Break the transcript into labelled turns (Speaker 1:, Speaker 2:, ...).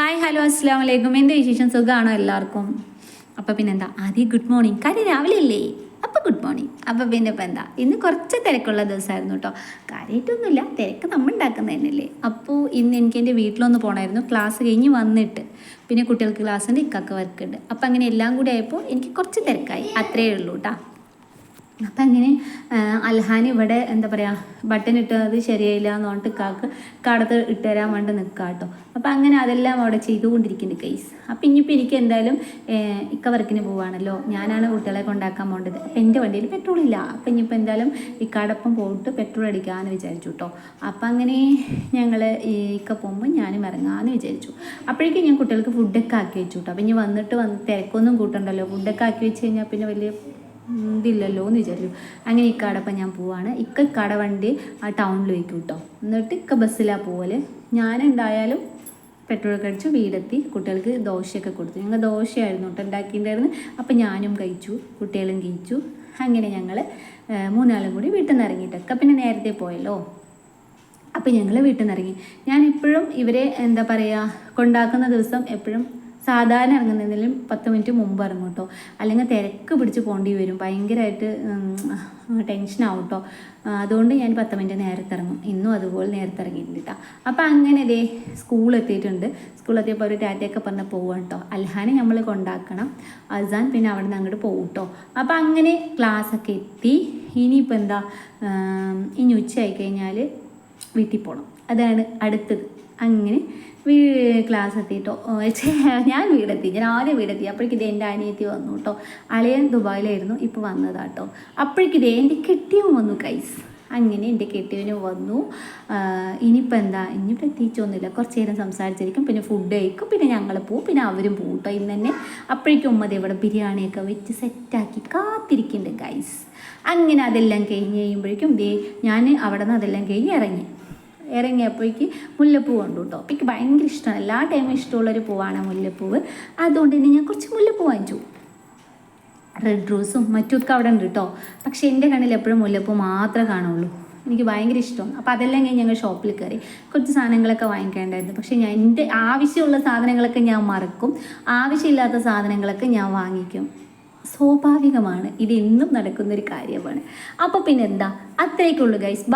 Speaker 1: Hi hello അസ്സാം വലൈക്കും എന്റെ വിശേഷം? സുഖമാണോ എല്ലാവർക്കും? അപ്പോൾ പിന്നെന്താ? ആദ്യം ഗുഡ് മോർണിംഗ് കാര്യം രാവിലെ അല്ലേ അപ്പോൾ ഗുഡ് മോർണിംഗ് അപ്പോൾ പിന്നെ ഇപ്പം എന്താ? ഇന്ന് കുറച്ച് തിരക്കുള്ള ദിവസമായിരുന്നു കേട്ടോ കാര്യമായിട്ടൊന്നുമില്ല തിരക്ക് നമ്മൾ ഉണ്ടാക്കുന്നത് തന്നെയല്ലേ? അപ്പോൾ ഇന്ന് എനിക്ക് എന്റെ വീട്ടിലൊന്ന് പോകണമായിരുന്നു ക്ലാസ് കഴിഞ്ഞ് വന്നിട്ട്. പിന്നെ കുട്ടികൾക്ക് ക്ലാസ്സിന്റെ ഇക്കൊക്കെ വർക്ക് ഉണ്ട്. അപ്പോൾ അങ്ങനെ എല്ലാം കൂടി ആയപ്പോൾ എനിക്ക് കുറച്ച് തിരക്കായി. അത്രയേ ഉള്ളൂ കേട്ടോ അപ്പം അങ്ങനെ അൽഹാൻ ഇവിടെ എന്താ പറയുക ബട്ടൺ ഇട്ടത് ശരിയായില്ല എന്ന് പറഞ്ഞിട്ട് കാക്ക് കടത്ത് ഇട്ട് തരാൻ വേണ്ടി നിൽക്കുക കേട്ടോ അപ്പം അങ്ങനെ അതെല്ലാം അവിടെ ചെയ്തുകൊണ്ടിരിക്കുന്നുണ്ട് കേസ് അപ്പം ഇനിയിപ്പോൾ എനിക്ക് എന്തായാലും ഇക്ക വർക്കിന് പോവാണല്ലോ. ഞാനാണ് കുട്ടികളെ കൊണ്ടാക്കാൻ പോകേണ്ടത്. അപ്പം എന്റെ വണ്ടിയിൽ പെട്രോൾ ഇല്ല. അപ്പം ഇനിയിപ്പോൾ എന്തായാലും ഇക്കാടൊപ്പം പോയിട്ട് പെട്രോൾ അടിക്കാമെന്ന് വിചാരിച്ചു കേട്ടോ അപ്പം അങ്ങനെ ഞങ്ങൾ ഇക്ക പോകുമ്പോൾ ഞാനും ഇറങ്ങാമെന്ന് വിചാരിച്ചു. അപ്പോഴേക്കും ഞാൻ കുട്ടികൾക്ക് ഫുഡൊക്കെ ആക്കി വെച്ചു കേട്ടോ അപ്പം ഇനി വന്നിട്ട് വന്ന് തിരക്കൊന്നും കൂട്ടണ്ടല്ലോ. ഫുഡൊക്കെ ആക്കി വെച്ച് കഴിഞ്ഞാൽ പിന്നെ വലിയ ഇതില്ലല്ലോ എന്ന് വിചാരിച്ചു. അങ്ങനെ ഇക്കാടപ്പം ഞാൻ പോവാണ്. ഇക്ക ഇക്കാട വണ്ടി ആ ടൗണിൽ വയ്ക്കും കേട്ടോ എന്നിട്ട് ഇക്ക ബസ്സിലാണ് പോവൽ. ഞാനുണ്ടായാലും ഒക്കെ അടിച്ച് വീടെത്തി. കുട്ടികൾക്ക് ദോശയൊക്കെ കൊടുത്തു. ഞങ്ങൾ ദോശയായിരുന്നു കേട്ടോ ഉണ്ടാക്കിയിട്ടുണ്ടായിരുന്നു അപ്പം ഞാനും കഴിച്ചു. കുട്ടികളും കഴിച്ചു. അങ്ങനെ ഞങ്ങൾ മൂന്നാളും കൂടി വീട്ടിൽ നിന്ന് ഇറങ്ങിയിട്ടൊക്കെ പിന്നെ നേരത്തെ പോയല്ലോ. അപ്പം ഞങ്ങൾ വീട്ടിൽ നിന്ന് ഇറങ്ങി ഞാൻ എപ്പോഴും ഇവരെ എന്താ പറയുക കൊണ്ടാക്കുന്ന ദിവസം എപ്പോഴും സാധാരണ ഇറങ്ങുന്നതിലും പത്ത് മിനിറ്റ് മുമ്പ് ഇറങ്ങും കേട്ടോ. അല്ലെങ്കിൽ തിരക്ക് പിടിച്ച് പോകേണ്ടി വരും. ഭയങ്കരമായിട്ട് ടെൻഷനാവും കേട്ടോ. അതുകൊണ്ട് ഞാൻ പത്ത് മിനിറ്റ് നേരത്തെ ഇറങ്ങും. ഇന്നും അതുപോലെ നേരത്തെ ഇറങ്ങിയിട്ടുണ്ട് കേട്ടോ അപ്പം അങ്ങനെ ദേ സ്കൂൾ എത്തിയിട്ടുണ്ട്. സ്കൂൾ എത്തിയപ്പോൾ ഒരു ടാറ്റയൊക്കെ പറഞ്ഞ് പോവാണ് കേട്ടോ അൽഹാനെ നമ്മൾ കൊണ്ടാക്കണം. അസാൻ പിന്നെ അവിടെ നിന്ന് അങ്ങോട്ട് പോകും കേട്ടോ അപ്പോൾ അങ്ങനെ ക്ലാസ്സൊക്കെ എത്തി. ഇനിയിപ്പോൾ എന്താ ഇനി ഉച്ചയായി കഴിഞ്ഞാൽ വീട്ടിൽ പോകണം അതാണ് അടുത്തത്. അങ്ങനെ വീ ക്ലാസ് എത്തിയിട്ടോ ഞാൻ വീടെത്തി. ഞാൻ ആദ്യം വീടെത്തി. അപ്പോഴേക്കും ഇത് എന്റെ അനിയത്തി വന്നു കേട്ടോ. അളിയൻ ദുബായിലായിരുന്നു. ഇപ്പോൾ വന്നതാട്ടോ. അപ്പോഴേക്കും ഇത് എന്റെ കെട്ടിയും വന്നു കൈസ് അങ്ങനെ എന്റെ കെട്ടിയവന് വന്നു. ഇനിയിപ്പോൾ എന്താ? ഇനി പ്രത്യേകിച്ചൊന്നുമില്ല. കുറച്ച് നേരം സംസാരിച്ചിരിക്കും പിന്നെ ഫുഡ് കഴിക്കും പിന്നെ ഞങ്ങൾ പോവും പിന്നെ അവരും പോവും കേട്ടോ ഇന്ന് തന്നെ. അപ്പോഴേക്കും ഉമ്മതി ഇവിടെ ബിരിയാണിയൊക്കെ വെച്ച് സെറ്റാക്കി കാത്തിരിക്കുന്നുണ്ട് ഗൈസ് അങ്ങനെ അതെല്ലാം കഴിഞ്ഞ് കഴിയുമ്പോഴേക്കും ദേ ഞാൻ അവിടെ നിന്ന് അതെല്ലാം കഴിഞ്ഞ് ഇറങ്ങി. ഇറങ്ങിയപ്പോഴേക്ക് മുല്ലപ്പൂ കൊണ്ടു കേട്ടോ എനിക്ക് ഭയങ്കര ഇഷ്ടമാണ്. എല്ലാ ടൈമും ഇഷ്ടമുള്ളൊരു പൂവാണ് മുല്ലപ്പൂവ്. അതുകൊണ്ട് തന്നെ ഞാൻ കുറച്ച് മുല്ലപ്പൂ വാങ്ങിച്ചു. റെഡ് റോസും മറ്റൊക്കെ അവിടെ ഉണ്ട് കേട്ടോ പക്ഷേ എന്റെ കണ്ണിൽ എപ്പോഴും മുല്ലപ്പൂ മാത്രമേ കാണുള്ളൂ. എനിക്ക് ഭയങ്കര ഇഷ്ടമാണ്. അപ്പോൾ അതെല്ലാം കഴിഞ്ഞ് ഞങ്ങൾ ഷോപ്പിൽ കയറി. കുറച്ച് സാധനങ്ങളൊക്കെ വാങ്ങിക്കേണ്ടായിരുന്നു. പക്ഷേ ഞാൻ എന്റെ ആവശ്യമുള്ള സാധനങ്ങളൊക്കെ ഞാൻ മറക്കും. ആവശ്യമില്ലാത്ത സാധനങ്ങളൊക്കെ ഞാൻ വാങ്ങിക്കും. സ്വാഭാവികമാണ്. ഇതെന്നും നടക്കുന്നൊരു കാര്യമാണ്. അപ്പോൾ പിന്നെ എന്താ അത്രയൊക്കെ ഉള്ളൂ ഗൈസ്